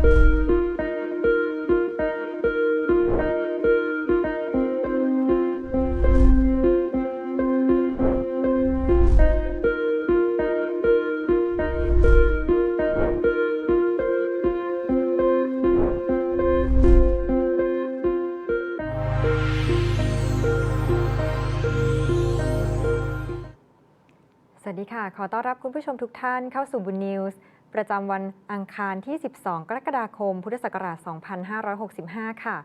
สวัสดีค่ะ ขอต้อนรับคุณผู้ชมทุกท่านเข้าสู่บุญนิวส์ ประจำวันอังคารที่ 12 กรกฎาคม พุทธศักราช 2565 ค่ะ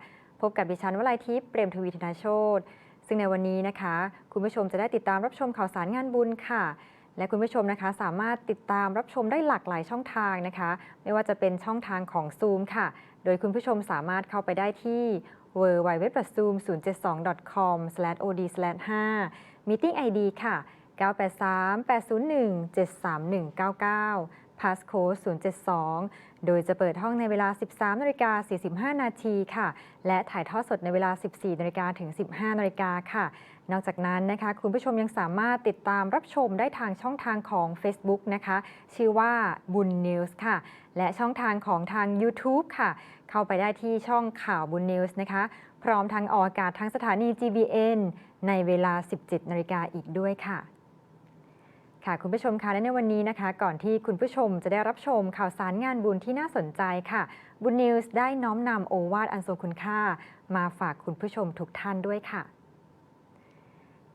พบกับดิฉันวลัยทิพย์เปรมทวีธนาโชตซึ่งในวันนี้นะคะ คุณผู้ชมจะได้ติดตามรับชมข่าวสารงานบุญค่ะ และคุณผู้ชมนะคะสามารถติดตามรับชมได้หลากหลายช่องทางนะคะ ไม่ว่าจะเป็นช่องทางของ Zoom ค่ะ โดยคุณผู้ชมสามารถเข้าไปได้ที่ www.zoom072.com/od/5 Meeting ID ค่ะ 983 801 73199 Passcode 072 โดยจะเปิดห้องในเวลา 13นาฬิกา45 นาทีค่ะ และถ่ายทอดสดในเวลา 14นาฬิกาถึง 15นาฬิกาค่ะ นอกจากนั้นนะคะ คุณผู้ชมยังสามารถติดตามรับชมได้ทางช่องทางของ Facebook นะคะ ชื่อว่าบุญนิวส์ค่ะ และช่องทางของทาง YouTube ค่ะ เข้าไปได้ที่ช่องข่าวบุญนิวส์นะคะ พร้อมทางออกอากาศทางสถานี GBN ในเวลา 17นาฬิกาอีกด้วยค่ะ ค่ะคุณผู้ชมคะและในวันนี้นะคะ ก่อนที่คุณผู้ชมจะได้รับชมข่าวสารงานบุญที่น่าสนใจค่ะ บุญนิวส์ได้น้อมนำโอวาทอันทรงคุณค่า มาฝากคุณผู้ชมทุกท่านด้วยค่ะ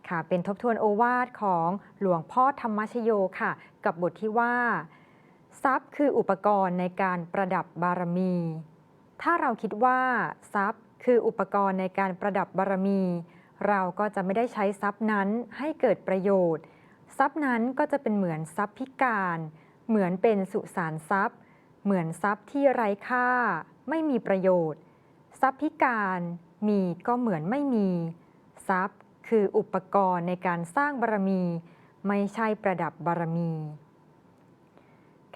ค่ะเป็นทบทวนโอวาทของหลวงพ่อธรรมชโยค่ะ กับบทที่ว่า ทรัพย์คืออุปกรณ์ในการประดับบารมี ถ้าเราคิดว่าทรัพย์คืออุปกรณ์ในการประดับบารมี เราก็จะไม่ได้ใช้ทรัพย์นั้นให้เกิดประโยชน์ ทรัพย์นั้นก็จะเป็นเหมือนทรัพย์พิการ เหมือนเป็นสุสานทรัพย์ เหมือนทรัพย์ที่ไร้ค่า ไม่มีประโยชน์ ทรัพย์พิการมีก็เหมือนไม่มี ทรัพย์ คืออุปกรณ์ในการสร้างบารมี ไม่ใช่ประดับบารมี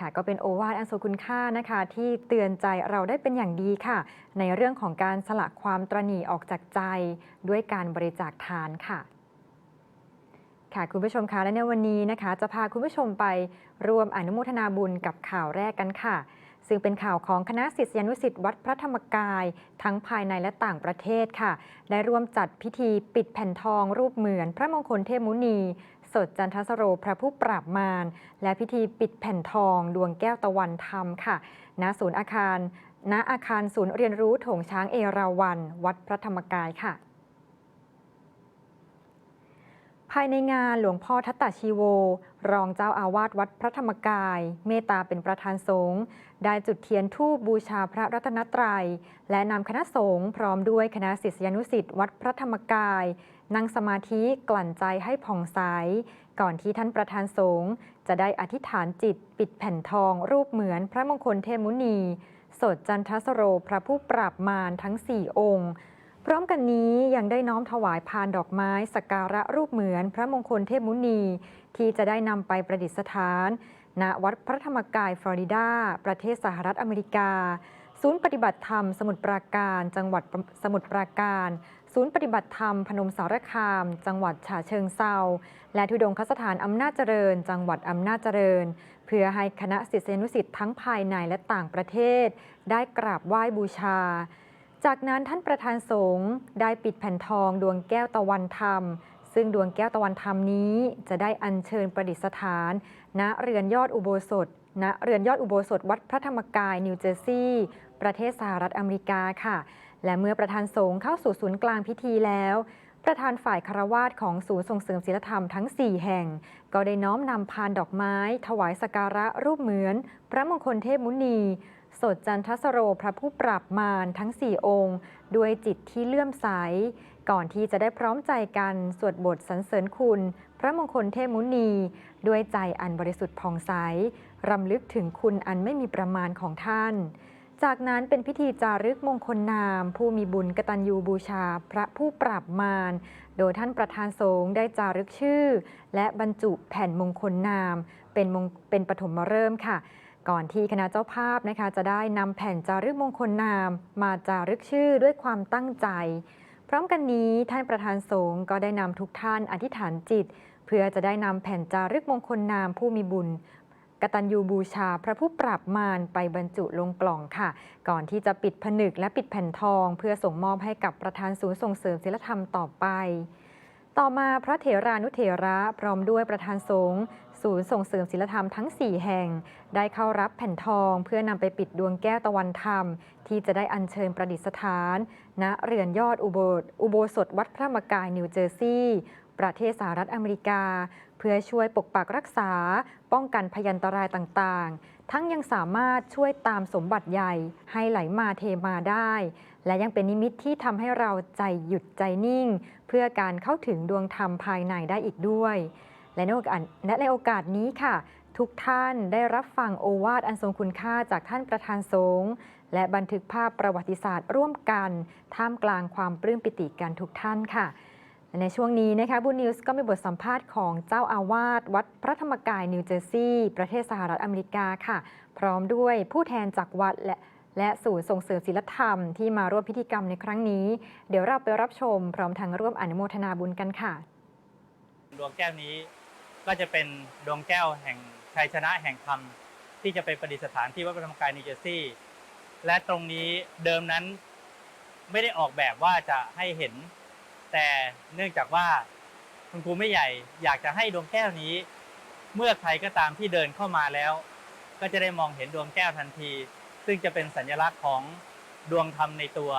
ค่ะก็เป็นโอวาทอันทรงคุณค่านะคะที่เตือนใจเราได้เป็นอย่างดีค่ะ ในเรื่องของการสละความตรณีออกจากใจ ด้วยการบริจาคทานค่ะ ค่ะ คุณผู้ชมคะและในวันนี้นะคะ จะพาคุณผู้ชมไปรวมอนุโมทนาบุญกับข่าวแรกกันค่ะ ซึ่งเป็นข่าวของคณะศิษยานุศิษย์วัดพระธรรมกาย ทั้งภายในและต่างประเทศค่ะ ได้ร่วมจัดพิธีปิดแผ่นทองรูปเหมือนพระมงคลเทพมุนี สดจันทสโรพระผู้ปราบมารและพิธีปิดแผ่นทองดวงแก้วตะวันธรรมค่ะณศูนย์อาคารณอาคารศูนย์เรียนรู้โถงช้างเอราวัณวัดพระธรรมกายค่ะ ภายในงานหลวงพ่อทัตตาชีโว รองเจ้าอาวาสวัดพระธรรมกาย เมตตาเป็นประธานสงฆ์ได้จุดเทียนธูปบูชาพระรัตนตรัย และนำคณะสงฆ์พร้อมด้วยคณะศิษยานุศิษย์วัดพระธรรมกาย นั่งสมาธิกลั่นใจให้ผ่องใส ก่อนที่ท่านประธานสงฆ์จะได้อธิษฐานจิตปิดแผ่นทอง รูปเหมือนพระมงคลเทมุนี สดจันทสโรพระผู้ปราบมารทั้ง4องค์ พร้อมกันนี้ยังได้น้อมถวายพานดอกไม้สักการะรูปเหมือนพระมงคลเทพมุนี ที่จะได้นำไปประดิษฐาน ณวัดพระธรรมกายฟลอริดา ประเทศสหรัฐอเมริกา ศูนย์ปฏิบัติธรรมสมุทรปราการ จังหวัดสมุทรปราการ ศูนย์ปฏิบัติธรรมพนมสารคาม จังหวัดฉะเชิงเซาและทุดงคสถานอำนาจเจริญ จังหวัดอำนาจเจริญ เพื่อให้คณะศิษยานุศิษย์ทั้งภายในและต่างประเทศ ได้กราบไหว้บูชา จากนั้นท่านประธานสงฆ์ได้ปิดแผ่นทองดวงแก้วตะวันธรรม ซึ่งดวงแก้วตะวันธรรมนี้จะได้อัญเชิญประดิษฐาน ณเรือนยอดอุโบสถ ณเรือนยอดอุโบสถวัดพระธรรมกายนิวเจอร์ซีย์ประเทศสหรัฐอเมริกาค่ะ และเมื่อประธานสงฆ์เข้าสู่ศูนย์กลางพิธีแล้วประธานฝ่ายคารวาสของศูนย์ส่งเสริมศีลธรรมทั้ง 4 แห่ง ก็ได้น้อมนำพานดอกไม้ ถวายสการะรูปเหมือน พระมงคลเทพมุนี สดจันทสโรพระผู้ปราบมารทั้ง 4 องค์ ด้วยจิตที่เลื่อมใส ก่อนที่จะได้พร้อมใจกัน สวดบทสรรเสริญคุณ พระมงคลเทมุนี ด้วยใจอันบริสุทธิ์ผ่องใส รำลึกถึงคุณอันไม่มีประมาณของท่าน จากนั้นเป็นพิธีจารึกมงคลนาม ผู้มีบุญกตัญญูบูชา พระผู้ปราบมารโดยท่านประธานสงฆ์ได้จารึกชื่อ และบรรจุแผ่นมงคลนาม เป็นมงเป็นปฐมฤกษ์ค่ะ ก่อนที่คณะเจ้าภาพนะคะจะได้นำแผ่นจารึกมงคลนาม มาจารึกชื่อด้วยความตั้งใจ พร้อมกันนี้ท่านประธานสงฆ์ก็ได้นำทุกท่านอธิษฐานจิต เพื่อจะได้นำแผ่นจารึกมงคลนามผู้มีบุญกตัญญูบูชาพระผู้ปราบมารไปบรรจุลงกล่องค่ะ ก่อนที่จะปิดผนึกและปิดแผ่นทอง เพื่อส่งมอบให้กับประธานศูนย์ส่งเสริมศิลธรรมต่อไป ต่อมาพระเถรานุเถระพร้อมด้วยประธานสงฆ์ ศูนย์ส่งเสริมศิลธรรมทั้ง 4 แห่ง ได้เข้ารับแผ่นทองเพื่อนำไปปิดดวงแก้วตะวันธรรม ที่จะได้อัญเชิญประดิษฐาน ณเรือนยอดอุโบสถอุโบสถวัดพระมกายนิวเจอร์ซีย์ประเทศสหรัฐอเมริกา เพื่อช่วยปกปักรักษา ป้องกันพยันตรายต่างๆ ทั้งยังสามารถช่วยตามสมบัติใหญ่ ให้ไหลมาเทมาได้ และยังเป็นนิมิตที่ทำให้เราใจหยุดใจนิ่ง เพื่อการเข้าถึงดวงธรรมภายในได้อีกด้วย และในโอกาสในโอกาสนี้ค่ะ ทุกท่านได้รับฟังโอวาทอันทรงคุณค่าจากท่านประธานสงฆ์และบันทึกภาพประวัติศาสตร์ร่วมกัน ท่ามกลางความปลื้มปิติกันทุกท่านค่ะและในช่วงนี้นะคะบูนิวส์ก็มีบทสัมภาษณ์ของเจ้าอาวาสวัดพระธรรมกายนิวเจอร์ซีย์ประเทศสหรัฐอเมริกาค่ะ พร้อมด้วยผู้แทนจากวัดและและศูนย์ส่งเสริมศิลธรรมที่มาร่วมพิธีกรรมในครั้งนี้ เดี๋ยวเราไปรับชม พร้อมทั้งร่วมอนุโมทนาบุญกันค่ะ ดวงแก้วนี้ ก็จะเป็นดวงแก้วแห่งชัยชนะแห่งธรรมที่จะไปประดิษฐานที่วัดพระธรรมกายนิวเจอร์ซีย์และตรงนี้เดิมนั้นไม่ได้ออกแบบว่าจะให้เห็น แต่เนื่องจากว่าคุณครูไม่ใหญ่อยากจะให้ดวงแก้วนี้ เมื่อใครก็ตามที่เดินเข้ามาแล้ว ก็จะได้มองเห็นดวงแก้วทันที ซึ่งจะเป็นสัญลักษณ์ของดวงธรรมในตัว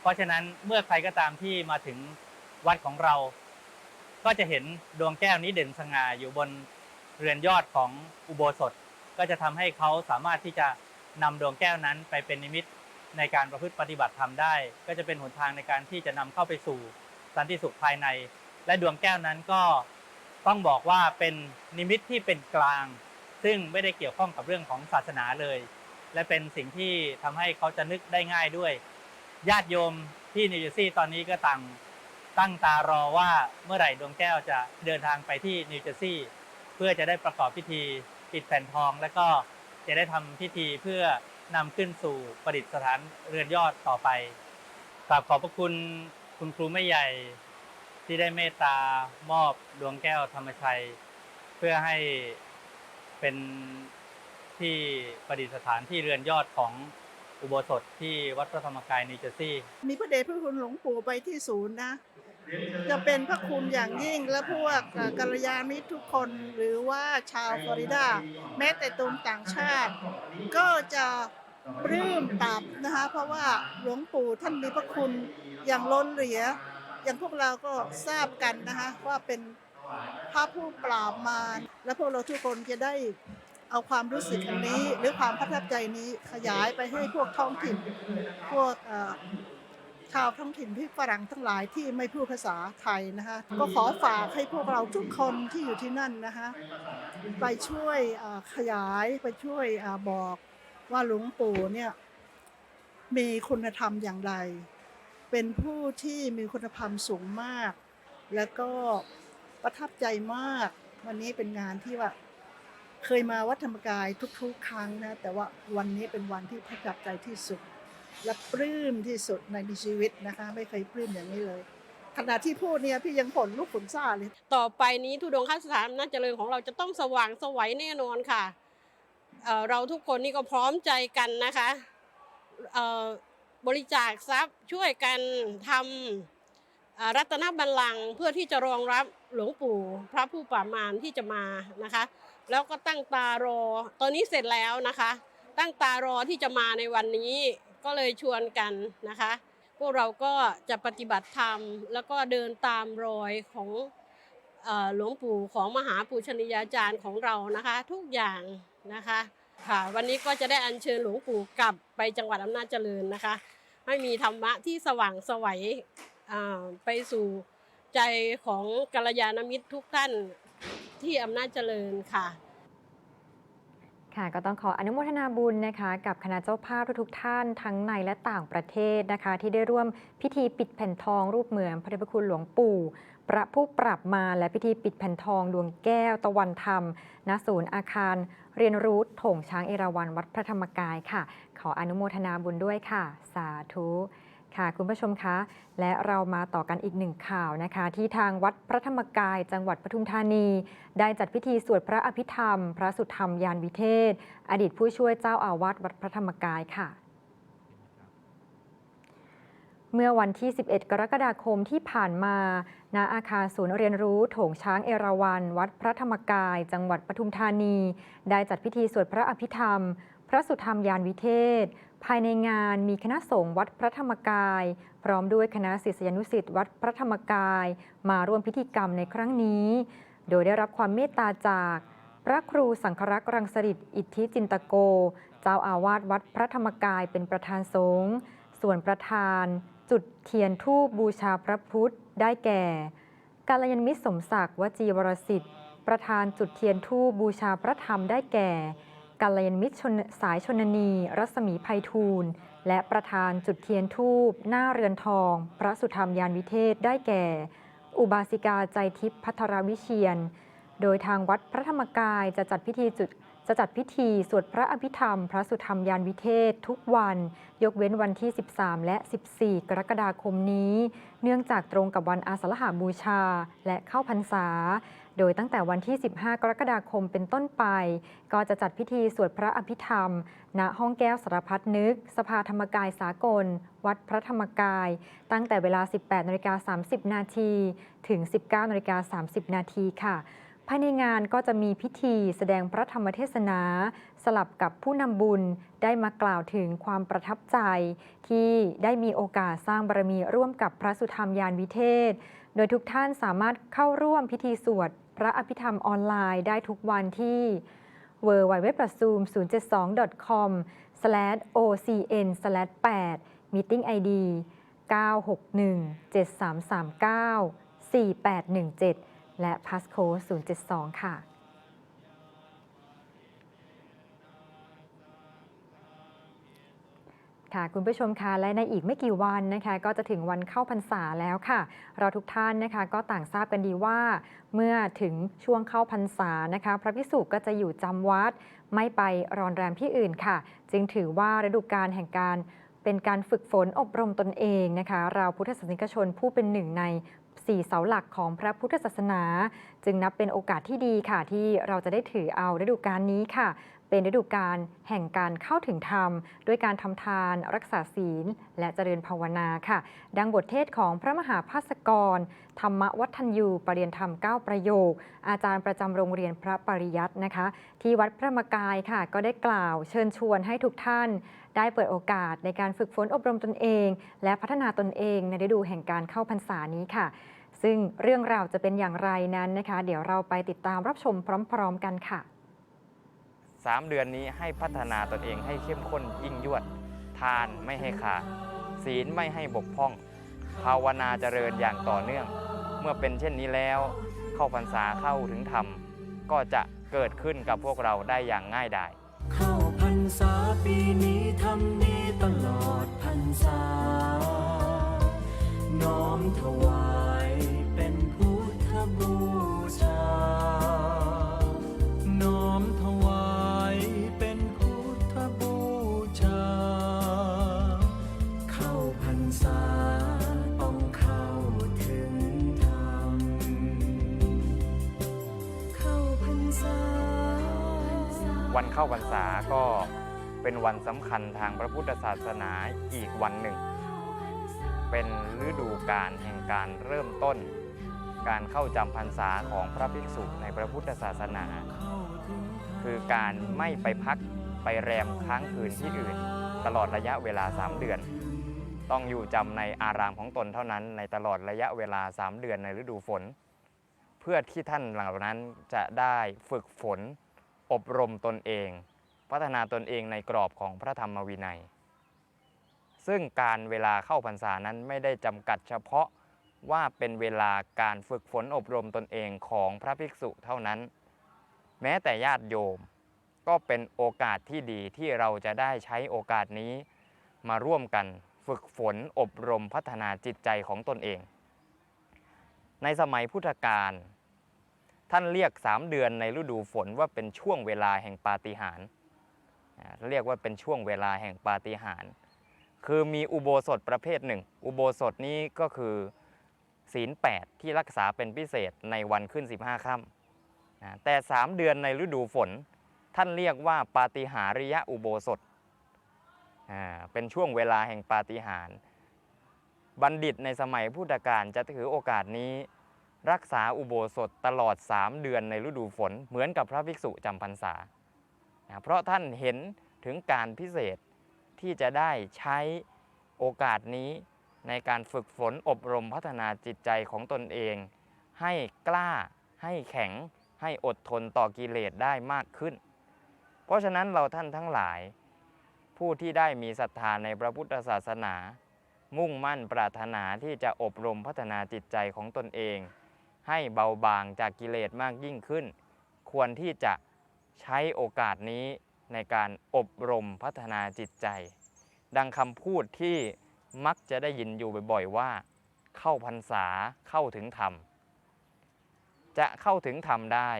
เพราะฉะนั้นเมื่อใครก็ตามที่มาถึงวัดของเรา ก็จะเห็นดวงแก้วนี้เด่นสง่าอยู่บนเรือนยอดของอุโบสถ ก็จะทำให้เขาสามารถที่จะนำดวงแก้วนั้นไปเป็นนิมิตในการประพฤติปฏิบัติธรรมได้ ก็จะเป็นหนทางในการที่จะนำเข้าไปสู่สันติสุขภายใน และดวงแก้วนั้นก็ต้องบอกว่าเป็นนิมิตที่เป็นกลาง ซึ่งไม่ได้เกี่ยวข้องกับเรื่องของศาสนาเลย และเป็นสิ่งที่ทำให้เขาจะนึกได้ง่ายด้วย ญาติโยมที่นิวเจอร์ซีย์ตอนนี้ก็ต่าง ตั้งตารอว่าเมื่อไหร่ดวงแก้วจะเดินทางไปที่นิวเจอร์ซีย์เพื่อจะได้ประกอบพิธีปิดแผ่นทอง และก็จะได้ทำพิธีเพื่อนำขึ้นสู่ประดิษฐานเรือนยอดต่อไปกราบขอบพระคุณคุณครูไม่ใหญ่ที่ได้เมตตามอบดวงแก้วธรรมชัย เพื่อให้เป็นที่ประดิษฐานที่เรือนยอดของอุโบสถที่วัดพระธรรมกายนิวเจอร์ซีย์มีพระเดชพระคุณหลวงปู่ไปที่ศูนย์นะ จะเป็นพระคุณอย่างยิ่งและพวกกัลยาณมิตรทุกคนหรือว่าชาวฟลอริดา แม้แต่ตูมต่างชาติ ก็จะปลื้มปรับนะคะเพราะว่าหลวงปู่ท่านมีพระคุณอย่างล้นเหลือ อย่างพวกเราก็ทราบกันนะคะว่าเป็นพระผู้ปราบมารและพวกเราทุกคนจะได้เอาความรู้สึกอันนี้ หรือความประทับใจนี้ขยายไปให้พวกท้องถิ่นพวกอ่อ ชาวท้องถิ่นที่ฝรั่งทั้งหลายที่ไม่พูดภาษาไทยนะคะก็ขอฝากให้พวกเราทุกคนที่อยู่ที่นั่นนะคะไปช่วยเอ่อขยายไปช่วยเอ่อบอกว่าหลวงปู่เนี่ยมีคุณธรรมอย่างไร เป็นผู้ที่มีคุณธรรมสูงมาก แล้วก็ประทับใจมาก วันนี้เป็นงานที่ว่าเคยมาวัดธรรมกายทุกๆ ครั้งนะแต่ว่าวันนี้เป็นวันที่ประทับใจที่สุด และปลื้มที่สุดในชีวิตนะคะ ไม่เคยปลื้มอย่างนี้เลย ขณะที่พูดเนี่ยพี่ยังขนลุกขนซ่าเลย ต่อไปนี้ทุดงคสถานอำนาจเจริญของเราจะต้องสว่างสวัยแน่นอนค่ะเเราทุกคนนี่ก็พร้อมใจกันนะคะบริจาคทรัพย์ช่วยกันทำรัตนบัลลังก์เพื่อที่จะรองรับหลวงปู่พระผู้ป่ามารที่จะมานะคะ แล้วก็ตั้งตารอตอนนี้เสร็จแล้วนะคะ ตั้งตารอที่จะมาในวันนี้ ก็เลยชวนกันนะคะ พวกเราก็จะปฏิบัติธรรม แล้วก็เดินตามรอยของหลวงปู่ของมหาปูชนียาจารย์ของเรานะคะ ทุกอย่างนะคะค่ะวันนี้ก็จะได้อัญเชิญหลวงปู่กลับไปจังหวัดอำนาจเจริญนะคะ ให้มีธรรมะที่สว่างสวัยไปสู่ใจของกัลยาณมิตรทุกท่านที่อำนาจเจริญค่ะ ค่ะก็ต้องขออนุโมทนาบุญนะคะกับคณะเจ้าภาพทุกๆท่านทั้งในและต่างประเทศนะคะ ที่ได้ร่วมพิธีปิดแผ่นทองรูปเหมือนพระเดชพระคุณหลวงปู่พระผู้ปรับมาและพิธีปิดแผ่นทองดวงแก้วตะวันธรรมณศูนย์อาคาร เรียนรู้โถงช้างเอราวัณวัดพระธรรมกายค่ะ ขออนุโมทนาบุญด้วยค่ะ สาธุ ค่ะคุณผู้ชมคะ และเรามาต่อกันอีกหนึ่งข่าวนะคะ ที่ทางวัดพระธรรมกายจังหวัดปทุมธานี ได้จัดพิธีสวดพระอภิธรรม พระสุธรรมยานวิเทศ อดีตผู้ช่วยเจ้าอาวาสวัดพระธรรมกายค่ะเมื่อวันที่ 11 กรกฎาคมที่ผ่านมา ณ อาคารศูนย์เรียนรู้โถงช้างเอราวัณวัดพระธรรมกาย จังหวัดปทุมธานี ได้จัดพิธีสวดพระอภิธรรม พระสุธรรมยานวิเทศ ภายในงานมีคณะสงฆ์วัดพระธรรมกาย พร้อมด้วยคณะศิษยานุศิษย์วัดพระธรรมกาย มาร่วมพิธีกรรมในครั้งนี้ โดยได้รับความเมตตาจาก พระครูสังครักษ์รังสฤษดิ์อิทธิจินตโก เจ้าอาวาสวัดพระธรรมกายเป็นประธานสงฆ์ส่วนประธาน จุดเทียนทูปบูชาพระพุทธได้แก่กาลยนมิตรสมศักดิ์วจีวรสิทธิ์ประธานจุดเทียนทูปบูชาพระธรรมได้แก่ กาลยานมิตรชนสายชนนี รัศมีไพฑูรย์และประธานจุดเทียนทูปหน้าเรือนทอง พระสุธรรมยานวิเทศได้แก่ อุบาสิกาใจทิพย์พัทรวิเชียน โดยทางวัดพระธรรมกายจะจัดพิธีจุด จะจัดพิธีสวดพระอภิธรรม พระสุธรรมยานวิเทศ ทุกวัน ยกเว้นวันที่ 13 และ 14 กรกฎาคมนี้ เนื่องจากตรงกับวันอาสาฬหาบูชา และเข้าพรรษา โดยตั้งแต่วันที่ 15 กรกฎาคมเป็นต้นไป ก็จะจัดพิธีสวดพระอภิธรรม ณห้องแก้วสารพัดนึก สภาธรรมกายสากล วัดพระธรรมกาย ตั้งแต่เวลา 18นาฬิกา30 นาทีถึง 19นาฬิกา30 นาทีค่ะ ภายในงานก็จะมีพิธีแสดงพระธรรมเทศนา สลับกับผู้นำบุญได้มากล่าวถึงความประทับใจ ที่ได้มีโอกาสสร้างบารมีร่วมกับพระสุธรรมยานวิเทศ โดยทุกท่านสามารถเข้าร่วมพิธีสวดพระอภิธรรมออนไลน์ได้ทุกวันที่ w w w z o o m 0 7 2 com ocn 8 meeting id 961 7339 4817 และ passcode 072 ค่ะ ค่ะ คุณผู้ชมคะและในอีกไม่กี่วันนะคะ ก็จะถึงวันเข้าพรรษาแล้วค่ะ เราทุกท่านนะคะก็ต่างทราบกันดีว่า เมื่อถึงช่วงเข้าพรรษานะคะ พระภิกษุก็จะอยู่จำวัด ไม่ไปรอนแรมที่อื่นค่ะ จึงถือว่าฤดูกาลแห่งการเป็นการฝึกฝนอบรมตนเองนะคะ เราพุทธศาสนิกชนผู้เป็นหนึ่งใน สี่เสาหลักของพระพุทธศาสนา จึงนับเป็นโอกาสที่ดีค่ะ ที่เราจะได้ถือเอาฤดูกาลนี้ค่ะ เป็นฤดูกาลแห่งการเข้าถึงธรรม ด้วยการทำทาน รักษาศีล และเจริญภาวนาค่ะ ดังบทเทศของพระมหาภาสกร ธรรมวัฒนยูปรริยนธรรม 9 ประโยค อาจารย์ประจำโรงเรียนพระปริยัตินะคะ ที่วัดพระมกายค่ะ ก็ได้กล่าวเชิญชวนให้ทุกท่านได้เปิดโอกาสในการฝึกฝนอบรมตนเอง และพัฒนาตนเองในฤดูแห่งการเข้าพรรษานี้ค่ะ ซึ่งเรื่องราวจะเป็นอย่างไรนั้นนะคะ เดี๋ยวเราไปติดตามรับชมพร้อม ๆ กันค่ะสามเดือนนี้ให้พัฒนาตนเองให้เข้มข้นยิ่งยวด ทานไม่ให้ขาดศีลไม่ให้บกพร่อง ภาวนาเจริญอย่างต่อเนื่อง เมื่อเป็นเช่นนี้แล้ว เข้าพรรษาเข้าถึงธรรม ก็จะเกิดขึ้นกับพวกเราได้อย่างง่ายดายเข้าพรรษาปีนี้ทำดีตลอดพรรษาน้อมถวาย วันเข้าพรรษาก็เป็นวันสำคัญทางพระพุทธศาสนาอีกวันหนึ่ง เป็นฤดูกาลแห่งการเริ่มต้น การเข้าจำพรรษาของพระภิกษุในพระพุทธศาสนา คือการไม่ไปพักไปแรมค้างคืนที่อื่น ตลอดระยะเวลา 3 เดือน ต้องอยู่จำในอารามของตนเท่านั้น ในตลอดระยะเวลา 3 เดือนในฤดูฝน เพื่อที่ท่านเหล่านั้นจะได้ฝึกฝน อบรมตนเอง พัฒนาตนเองในกรอบของพระธรรมวินัย ซึ่งการเวลาเข้าพรรษานั้นไม่ได้จำกัดเฉพาะว่าเป็นเวลาการฝึกฝนอบรมตนเองของพระภิกษุเท่านั้น แม้แต่ญาติโยม ก็เป็นโอกาสที่ดีที่เราจะได้ใช้โอกาสนี้ มาร่วมกันฝึกฝนอบรมพัฒนาจิตใจของตนเอง ในสมัยพุทธกาล ท่านเรียก 3 เดือนในฤดูฝนว่าเป็นช่วงเวลาแห่งปาฏิหาริย์เรียกว่าเป็นช่วงเวลาแห่งปาฏิหาริย์คือมีอุโบสถประเภทหนึ่ง อุโบสถนี้ก็คือศีล 8 ที่รักษาเป็นพิเศษในวันขึ้น 15ค่ำแต่ 3 เดือนในฤดูฝน ท่านเรียกว่าปาฏิหาริยอุโบสถเป็นช่วงเวลาแห่งปาฏิหาริย์บัณฑิตในสมัยพุทธกาลจะถือโอกาสนี้ รักษาอุโบสถตลอด 3 เดือนในฤดูฝน เหมือนกับพระภิกษุจำพรรษา เพราะท่านเห็นถึงการพิเศษที่จะได้ใช้โอกาสนี้ในการฝึกฝนอบรมพัฒนาจิตใจของตนเอง ให้กล้า ให้แข็ง ให้อดทนต่อกิเลสได้มากขึ้น เพราะฉะนั้นเราท่านทั้งหลาย ผู้ที่ได้มีศรัทธาในพระพุทธศาสนา มุ่งมั่นปรารถนาที่จะอบรมพัฒนาจิตใจของตนเอง ให้เบาบางจากกิเลสมากยิ่งขึ้น ควรที่จะใช้โอกาสนี้ในการอบรมพัฒนาจิตใจ ดังคำพูดที่มักจะได้ยินอยู่บ่อยๆว่า เข้าพรรษาเข้าถึงธรรม จะเข้าถึงธรรมได้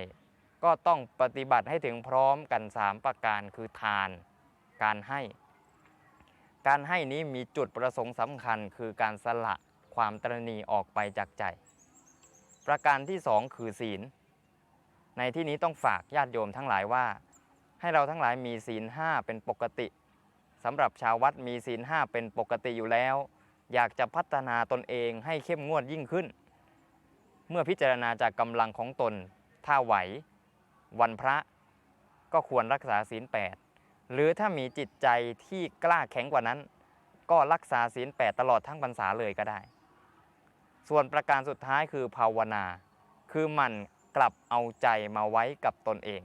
ก็ต้องปฏิบัติให้ถึงพร้อมกัน 3 ประการคือทาน การให้ การให้นี้มีจุดประสงค์สำคัญคือการสละความตรณีออกไปจากใจ ประการที่สองคือศีล ในที่นี้ต้องฝากญาติโยมทั้งหลายว่า ให้เราทั้งหลายมีศีลห้าเป็นปกติสำหรับชาววัดมีศีลห้าเป็นปกติอยู่แล้ว อยากจะพัฒนาตนเองให้เข้มงวดยิ่งขึ้น เมื่อพิจารณาจากกำลังของตน ถ้าไหว วันพระก็ควรรักษาศีลแปดหรือถ้ามีจิตใจที่กล้าแข็งกว่านั้น ก็รักษาศีลแปดตลอดทั้งพรรษาเลยก็ได้ ส่วนประการสุดท้ายคือภาวนา คือมันกลับเอาใจมาไว้กับตนเอง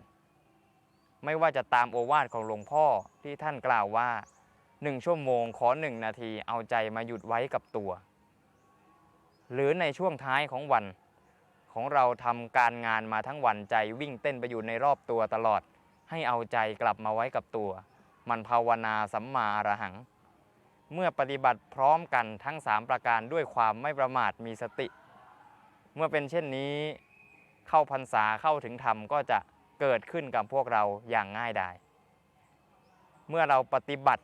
ไม่ว่าจะตามโอวาทของหลวงพ่อที่ท่านกล่าวว่าหนึ่งชั่วโมงขอหนึ่งนาทีเอาใจมาหยุดไว้กับตัว หรือในช่วงท้ายของวันของเราทำการงานมาทั้งวันใจวิ่งเต้นไปอยู่ในรอบตัวตลอด ให้เอาใจกลับมาไว้กับตัว มันภาวนาสัมมาอรหัง เมื่อปฏิบัติพร้อมกันทั้ง 3 ประการด้วยความไม่ประมาทมีสติ เมื่อเป็นเช่นนี้เข้าพรรษาเข้าถึงธรรมก็จะเกิดขึ้นกับพวกเราอย่างง่ายดายเมื่อเราปฏิบัติ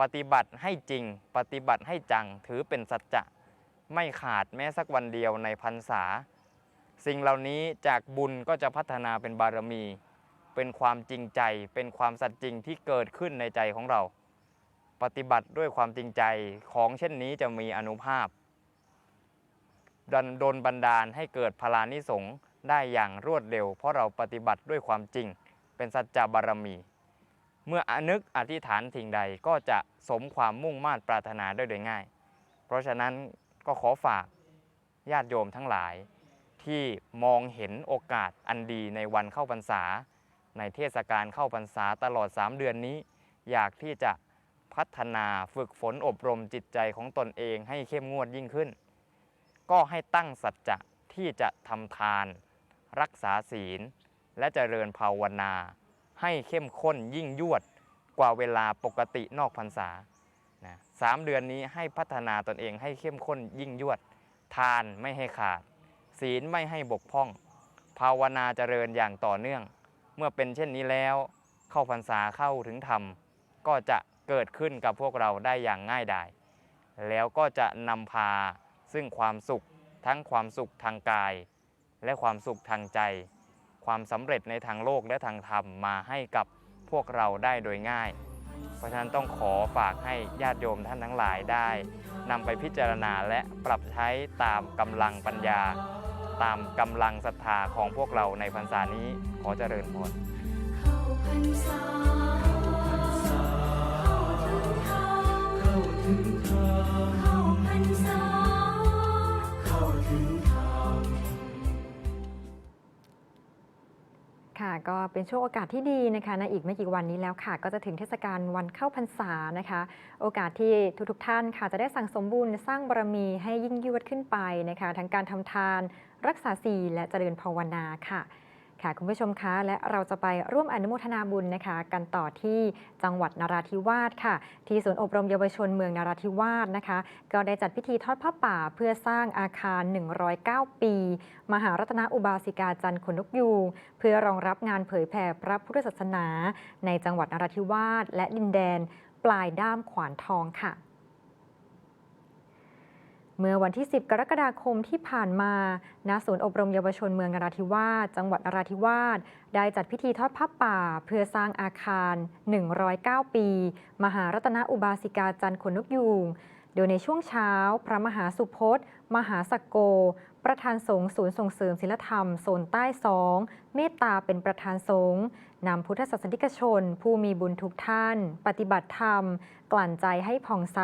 ปฏิบัติให้จริง ปฏิบัติให้จังถือเป็นสัจจะไม่ขาดแม้สักวันเดียวในพรรษา สิ่งเหล่านี้จากบุญก็จะพัฒนาเป็นบารมี เป็นความจริงใจเป็นความสัตย์จริงที่เกิดขึ้นในใจของเรา ปฏิบัติด้วยความจริงใจของเช่นนี้จะมีอนุภาพดันโดนบันดาลให้เกิดพลานิสงส์ได้อย่างรวดเร็ว เพราะเราปฏิบัติด้วยความจริง เป็นสัจจะบารมี เมื่ออนึกอธิษฐานสิ่งใดก็จะสมความมุ่งมา่ปรารถนาได้โดยง่าย เพราะฉะนั้นก็ขอฝากญาติโยมทั้งหลาย ที่มองเห็นโอกาสอันดีในวันเข้าพรรษา ในเทศกาลเข้าพรรษาตลอด 3 เดือนนี้ อยากที่จะ พัฒนาฝึกฝนอบรมจิตใจของตนเองให้เข้มงวดยิ่งขึ้น ก็ให้ตั้งสัจจะที่จะทำทาน รักษาศีล และเจริญภาวนา ให้เข้มข้นยิ่งยวดกว่าเวลาปกตินอกพรรษานะสามเดือนนี้ให้พัฒนาตนเองให้เข้มข้นยิ่งยวด ทานไม่ให้ขาด ศีลไม่ให้บกพร่อง ภาวนาเจริญอย่างต่อเนื่อง เมื่อเป็นเช่นนี้แล้ว เข้าพรรษาเข้าถึงธรรมก็จะ เกิดขึ้นกับพวกเราได้อย่างง่ายดาย แล้วก็จะนำพาซึ่งความสุขทั้งความสุขทางกาย และความสุขทางใจ ความสำเร็จในทางโลกและทางธรรมมาให้กับพวกเราได้โดยง่าย เพราะฉะนั้นต้องขอฝากให้ญาติโยมท่านทั้งหลายได้นำไปพิจารณาและปรับใช้ตามกำลังปัญญา ตามกำลังศรัทธาของพวกเราในพรรษานี้ขอเจริญพรเข้าพรรษา ถึงธรรมเข้าพรรษาเข้าถึงธรรมค่ะก็เป็นช่วงโอกาสที่ดีนะคะในอีกไม่กี่วันนี้แล้วค่ะ ก็จะถึงเทศกาลวันเข้าพรรษานะคะ โอกาสที่ทุกๆท่านค่ะ จะได้สั่งสมบุญสร้างบารมีให้ยิ่งยวดขึ้นไปนะคะ ทั้งการทำทาน รักษาศีลและเจริญภาวนาค่ะ ค่ะคุณผู้ชมคะและเราจะไปร่วมอนุโมทนาบุญนะคะ กันต่อที่จังหวัดนราธิวาสค่ะ ที่ศูนย์อบรมเยาวชนเมืองนราธิวาสนะคะ ก็ได้จัดพิธีทอดผ้าป่าเพื่อสร้างอาคาร 109 ปี มหารัตนอุบาสิกาจันทร์ขนนกยูงเพื่อรองรับงานเผยแผ่พระพุทธศาสนา ในจังหวัดนราธิวาสและดินแดน ปลายด้ามขวานทองค่ะ เมื่อวันที่ 10 กรกฎาคมที่ผ่านมาณศูนย์อบรมเยาวชนเมืองนราธิวาส จังหวัดนราธิวาส ได้จัดพิธีทอดผ้าป่า เพื่อสร้างอาคาร 109 ปี มหารัตนอุบาสิกาจันทร์ขนนกยูง โดยในช่วงเช้า พระมหาสุพจน์ มหาสักโก ประธานสงฆ์ศูนย์ส่งเสริมศิลธรรมโซนใต้สองเมตตาเป็นประธานสงฆ์นำพุทธศาสนิกชน ผู้มีบุญทุกท่าน ปฏิบัติธรรม กลั่นใจให้ผ่องใส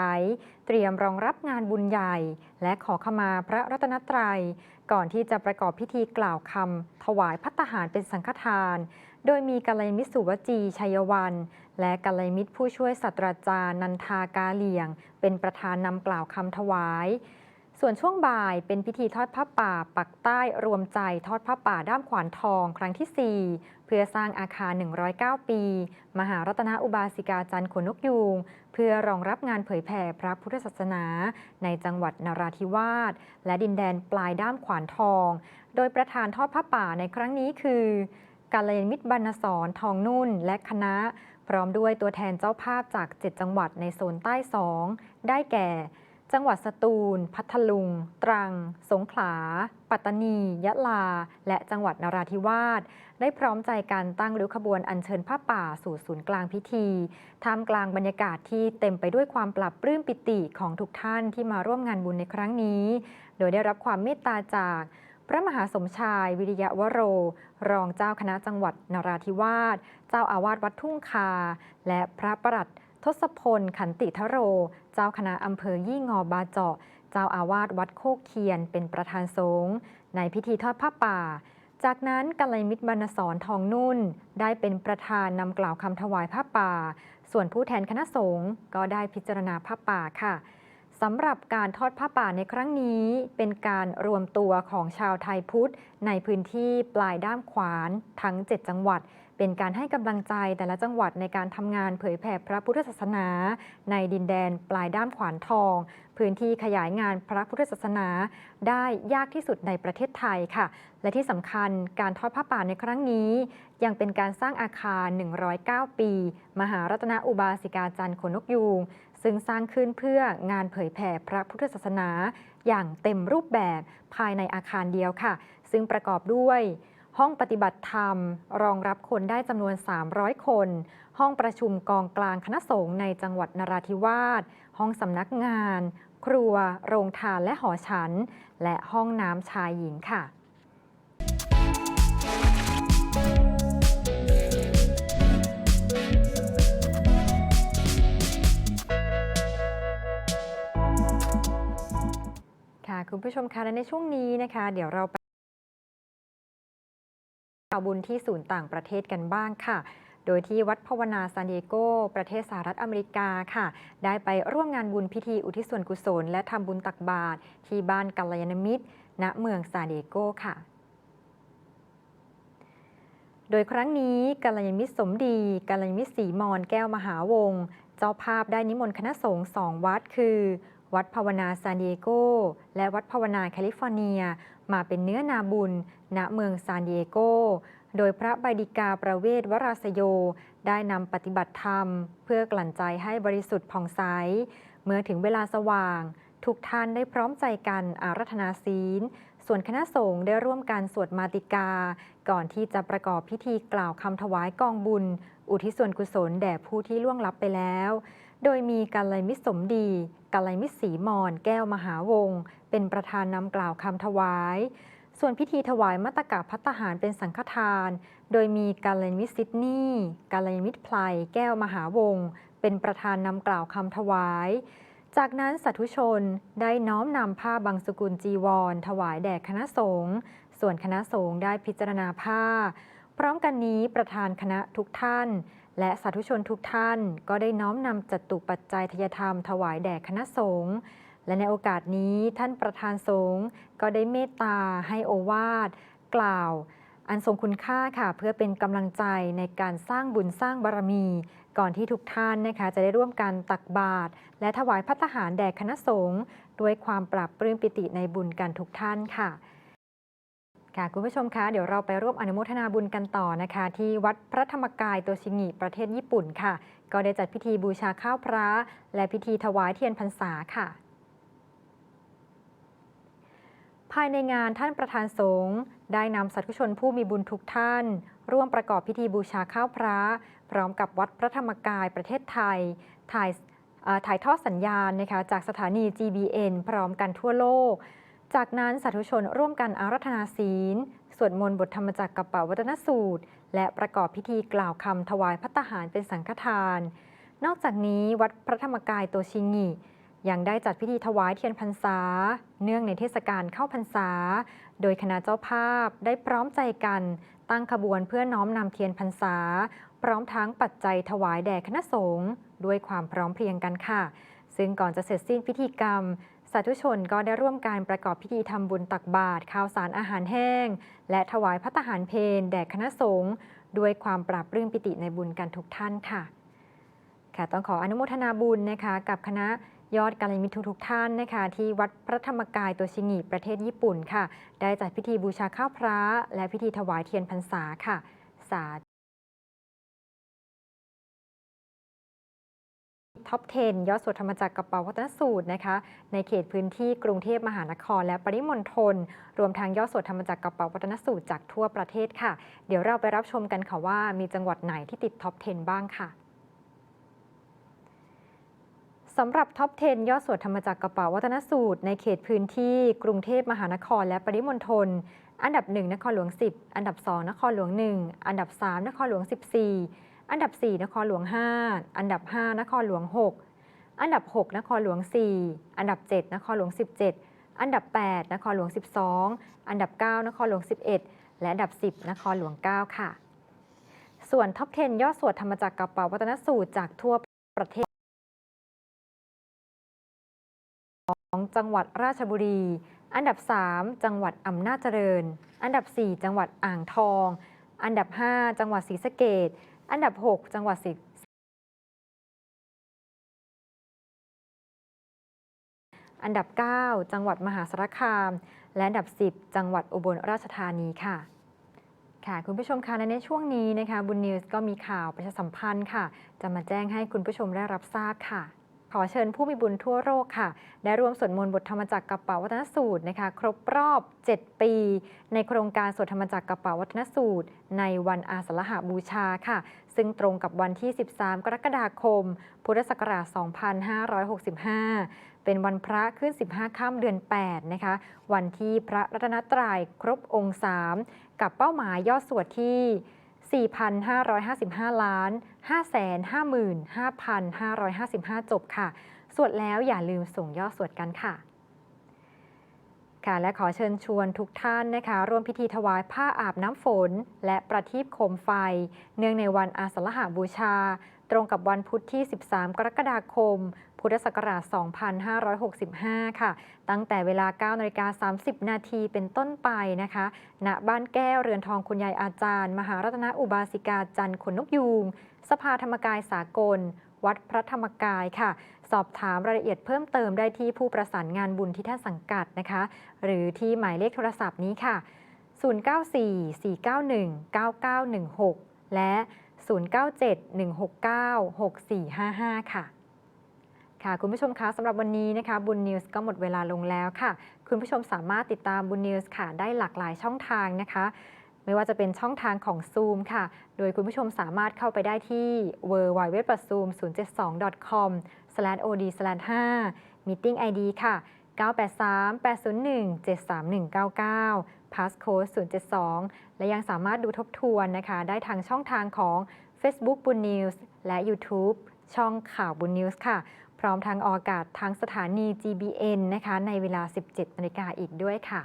เตรียมรองรับงานบุญใหญ่ และขอขมาพระรัตนตรัย ก่อนที่จะประกอบพิธีกล่าวคำถวายพัตตาหารเป็นสังฆทาน โดยมีกัลยมิตรสุวจีชัยวัน และกัลยมิตรผู้ช่วยศาสตราจารย์นันทากาเหลียง เป็นประธานนำกล่าวคำถวาย ส่วนช่วงบ่ายเป็นพิธีทอดผ้าป่า ปักใต้รวมใจทอดผ้าป่าด้ามขวานทองครั้งที่ 4 เพื่อสร้างอาคาร 109 ปี มหารัตนอุบาสิกาจันทร์ขนนกยูงเพื่อรองรับงานเผยแผ่พระพุทธศาสนา ในจังหวัดนราธิวาส และดินแดนปลายด้ามขวานทอง โดยประธานทอดผ้าป่าในครั้งนี้คือกาลยาณมิตรบรรณสอนทองนุ่นและคณะ พร้อมด้วยตัวแทนเจ้าภาพจาก 7 จังหวัดในโซนใต้2ได้แก่ จังหวัดสตูล พัทลุง ตรัง สงขลา ปัตตานี ยะลา และจังหวัดนราธิวาส ได้พร้อมใจกันตั้งริ้วขบวนอัญเชิญผ้าป่าสู่ศูนย์กลางพิธีท่ามกลางบรรยากาศที่เต็มไปด้วยความปรับปลื้มปิติของทุกท่านที่มาร่วมงานบุญในครั้งนี้ โดยได้รับความเมตตาจากพระมหาสมชายวิริยะวโร รองเจ้าคณะจังหวัดนราธิวาส เจ้าอาวาสวัดทุ่งคา และพระประหลัด ทศพล ขันติทโร เจ้าคณะอำเภอยี่งอบาเจาะ เจ้าอาวาสวัดโคกเคียน เป็นประธานสงฆ์ในพิธีทอดผ้าป่า จากนั้นกัลยมิตรบรรณสอนทองนุ่น ได้เป็นประธานนำกล่าวคำถวายผ้าป่า ส่วนผู้แทนคณะสงฆ์ก็ได้พิจารณาผ้าป่าค่ะสำหรับการทอดผ้าป่าในครั้งนี้ เป็นการรวมตัวของชาวไทยพุทธ ในพื้นที่ปลายด้ามขวานทั้ง 7 จังหวัด เป็นการให้กำลังใจแต่ละจังหวัดในการทำงานเผยแผ่พระพุทธศาสนา ในดินแดนปลายด้ามขวานทอง พื้นที่ขยายงานพระพุทธศาสนา ได้ยากที่สุดในประเทศไทยค่ะ และที่สำคัญการทอดผ้าป่าในครั้งนี้ ยังเป็นการสร้างอาคาร 109 ปี มหารัตนอุบาสิกาจันทร์ขนกยูงซึ่งสร้างขึ้นเพื่องานเผยแผ่พระพุทธศาสนา อย่างเต็มรูปแบบภายในอาคารเดียวค่ะ ซึ่งประกอบด้วย ห้องปฏิบัติธรรม รองรับคนได้จำนวน 300 คน ห้องประชุมกองกลางคณะสงฆ์ในจังหวัดนราธิวาส ห้องสำนักงาน ครัว โรงทานและหอฉัน และห้องน้ำชายหญิงค่ะค่ะคุณผู้ชมคะและในช่วงนี้นะคะ เดี๋ยวเราไปาวบุญที่ศูนย์ต่างประเทศกันบ้างค่ะ โดยที่วัดภาวนาซานดิเอโก ประเทศสหรัฐอเมริกาค่ะ ได้ไปร่วมงานบุญพิธีอุทิศส่วนกุศล และทำบุญตักบาตรที่บ้านกัลยาณมิตร ณเมืองซานดิเอโกค่ะโดยครั้งนี้กัลยาณมิตรสมดีกัลยาณมิตรสีมอนแก้วมหาวงศ์เจ้าภาพได้นิมนต์คณะสงฆ์สองวัดคือ วัดภาวนาซานดิเอโก และวัดภาวนาแคลิฟอร์เนีย มาเป็นเนื้อนาบุญ ณเมืองซานดิเอโก โดยพระบดิกาประเวศวราสโย ได้นำปฏิบัติธรรม เพื่อกลั่นใจให้บริสุทธิ์ผ่องใส เมื่อถึงเวลาสว่าง ทุกท่านได้พร้อมใจกันอารัธนาศีล ส่วนคณะสงฆ์ได้ร่วมการสวดมาติกา ก่อนที่จะประกอบพิธีกล่าวคำถวายกองบุญ อุทิศส่วนกุศลแด่ผู้ที่ล่วงลับไปแล้ว โดยมีกัลยมิสมดี กัลยมิตรสีมอนแก้วมหาวงศ์เป็นประธานนำกล่าวคำถวาย ส่วนพิธีถวายมัตตกะพัตหารเป็นสังฆทาน โดยมีกัลยมิตรซิดนีย์กัลยมิตรไพลแก้วมหาวงศ์เป็นประธานนำกล่าวคำถวาย จากนั้นสาธุชนได้น้อมนำผ้าบางสกุลจีวร ถวายแด่คณะสงฆ์ส่วนคณะสงฆ์ได้พิจารณาผ้า พร้อมกันนี้ประธานคณะทุกท่าน และสาธุชนทุกท่านก็ได้น้อมนำจตุปัจจัยทยธรรมถวายแด่คณะสงฆ์และในโอกาสนี้ท่านประธานสงฆ์ก็ได้เมตตาให้โอวาทกล่าว อันทรงคุณค่าค่ะ เพื่อเป็นกำลังใจในการสร้างบุญสร้างบารมี ก่อนที่ทุกท่านนะคะจะได้ร่วมกันตักบาตรและถวายพัตตาหารแด่คณะสงฆ์ด้วยความปรับปลื้มปิติในบุญกันทุกท่านค่ะ ค่ะคุณผู้ชมคะเดี๋ยวเราไปร่วมอนุโมทนาบุญกันต่อนะคะ ที่วัดพระธรรมกายโตชิงิประเทศญี่ปุ่นค่ะ ก็ได้จัดพิธีบูชาข้าวพระ และพิธีถวายเทียนพรรษาค่ะ ภายในงานท่านประธานสงฆ์ได้นำสาธุชนผู้มีบุญทุกท่าน ร่วมประกอบพิธีบูชาข้าวพระ พร้อมกับวัดพระธรรมกายประเทศไทยถ่ายถ่ายทอดสัญญาณนะคะจากสถานี GBN พร้อมกันทั่วโลก จากนั้นสาธุชนร่วมกันอารัธนาศีล สวดมนต์บทธรรมจักรกับปวัตนสูตร และประกอบพิธีกล่าวคำถวายพัตหารเป็นสังฆทาน นอกจากนี้วัดพระธรรมกายโตชิงิยังได้จัดพิธีถวายเทียนพรรษา เนื่องในเทศกาลเข้าพรรษา โดยคณะเจ้าภาพได้พร้อมใจกัน ตั้งขบวนเพื่อน้อมนำเทียนพรรษา พร้อมทั้งปัจจัยถวายแด่คณะสงฆ์ด้วยความพร้อมเพรียงกันค่ะ ซึ่งก่อนจะเสร็จสิ้นพิธีกรรมาธุชนก็ได้ร่วมการประกอบพิธีทำบุญตักบาตรข้าวสารอาหารแห้ง และถวายพัตตาหารเพลแด่คณะสงฆ์ด้วยความปราบรื่มปิติในบุญกันทุกท่านค่ะ ค่ะต้องขออนุโมทนาบุญนะคะ กับคณะยอดกัลยาณมิตรทุกท่านนะคะ ที่วัดพระธรรมกายตัวชิงิประเทศญี่ปุ่นค่ะ ได้จัดพิธีบูชาข้าวพระ และพิธีถวายเทียนพรรษาค่ะ สา ท็อป 10 ยอดสวดธรรมจักรกับเป๋าวัฒนสูตรนะคะ ในเขตพื้นที่กรุงเทพมหานคร และปริมณฑล รวมทั้งยอดสวดธรรมจักรกับเป๋าวัฒนสูตรจากทั่วประเทศค่ะ เดี๋ยวเราไปรับชมกันค่ะว่ามีจังหวัดไหนที่ติดท็อป 10 บ้างค่ะสำหรับท็อป 10 ยอดสวดธรรมจักรกระเป๋าวัฒนสูตร ในเขตพื้นที่กรุงเทพมหานคร และปริมณฑลอันดับ 1 นครหลวง 10 อันดับ 2 นครหลวง 1 อันดับ 3 นครหลวง 14 อันดับ 4 นครหลวง 5 อันดับ 5 นครหลวง 6 อันดับ 6 นครหลวง 4 อันดับ 7 นครหลวง 17 อันดับ 8 นครหลวง 12 อันดับ 9 นครหลวง 11 และอันดับ 10 นครหลวง 9 ค่ะ ส่วนท็อป 10 ยอดสวดธรรมจักรกระเป๋าวัฒนสูตรจากทั่วประเทศของจังหวัดราชบุรี อันดับ 3 จังหวัดอำนาจเจริญ อันดับ 4 จังหวัดอ่างทอง อันดับ 5 จังหวัดศรีสะเกด อันดับ 6 จังหวัดสิบอันดับ 9 จังหวัดมหาสารคาม และอันดับ 10 จังหวัดอุบลราชธานีค่ะ ค่ะคุณผู้ชมคะในช่วงนี้นะคะบุญนิวส์ก็มีข่าวประชาสัมพันธ์ค่ะ จะมาแจ้งให้คุณผู้ชมได้รับทราบค่ะ อเชิญผู้มีบุญทั่วโลกค่ะ ได้ร่วมสวดมนต์บทธรรมจักรกับเป๋าวัฒนสูตรนะคะ ครบรอบ 7 ปี ในโครงการสวดธรรมจักรกับเป๋าวัฒนสูตร ในวันอาสาฬหบูชาค่ะ ซึ่งตรงกับวันที่ 13 กรกฎาคม พุทธศักราช 2565เป็นวันพระขึ้น 15 ค่ำเดือน 8 นะคะ วันที่พระรัตนตรัยครบองค์สามกับเป้าหมายยอดสวดที่ 4,555 ล้าน 555,555 จบค่ะ สวดแล้วอย่าลืมส่งย่อสวดกันค่ะค่ะและขอเชิญชวนทุกท่านนะคะ ร่วมพิธีถวายผ้าอาบน้ำฝน และประทีปโคมไฟ เนื่องในวันอาสาฬหบูชา ตรงกับวันพุธที่ 13 กรกฎาคม พุทธศักราช 2565 ค่ะ ตั้งแต่เวลา9นาฬิกา30 นาทีเป็นต้นไปนะคะ ณ บ้านแก้วเรือนทองคุณยายอาจารย์ มหารัตนอุบาสิกาจันทร์ขนนกยูง สภาธรรมกายสากล วัดพระธรรมกายค่ะ สอบถามรายละเอียดเพิ่มเติมได้ที่ผู้ประสานงานบุญที่ท่านสังกัดนะคะ หรือที่หมายเลขโทรศัพท์นี้ค่ะ 094-491-9916 และ 097-169-6455 ค่ะ ค่ะ คุณผู้ชมคะสำหรับวันนี้นะคะบุญนิวส์ก็หมดเวลาลงแล้วค่ะ คุณผู้ชมสามารถติดตามบุญนิวส์ค่ะได้หลากหลายช่องทางนะคะ ไม่ว่าจะเป็นช่องทางของ Zoom ค่ะ โดยคุณผู้ชมสามารถเข้าไปได้ที่ w w w z o o m 0 7 2 com od 5 meeting id ค่ะ 983 801 73199 passcode 072 และยังสามารถดูทบทวนนะคะ ได้ทางช่องทางของ Facebook บุญนิวส์ และ YouTube ช่องข่าวบุญนิวส์ค่ะ พร้อมทางออกอากาศทางสถานี GBN นะคะ ในเวลา 17นาฬิกาอีกด้วยค่ะ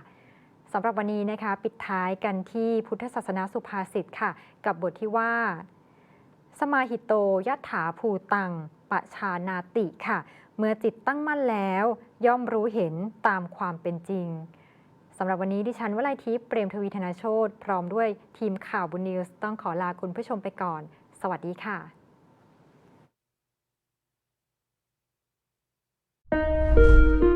สำหรับวันนี้นะคะ ปิดท้ายกันที่พุทธศาสนาสุภาษิตค่ะ กับบทที่ว่า สมาหิโตยัตถาภูตังปะชานาติค่ะ เมื่อจิตตั้งมั่นแล้ว ย่อมรู้เห็นตามความเป็นจริงสำหรับวันนี้ดิฉันวลัยทิพย์เปรมทวีธนาโชตพร้อมด้วยทีมข่าวบุญนิวส์ต้องขอลาคุณผู้ชมไปก่อน สวัสดีค่ะ Música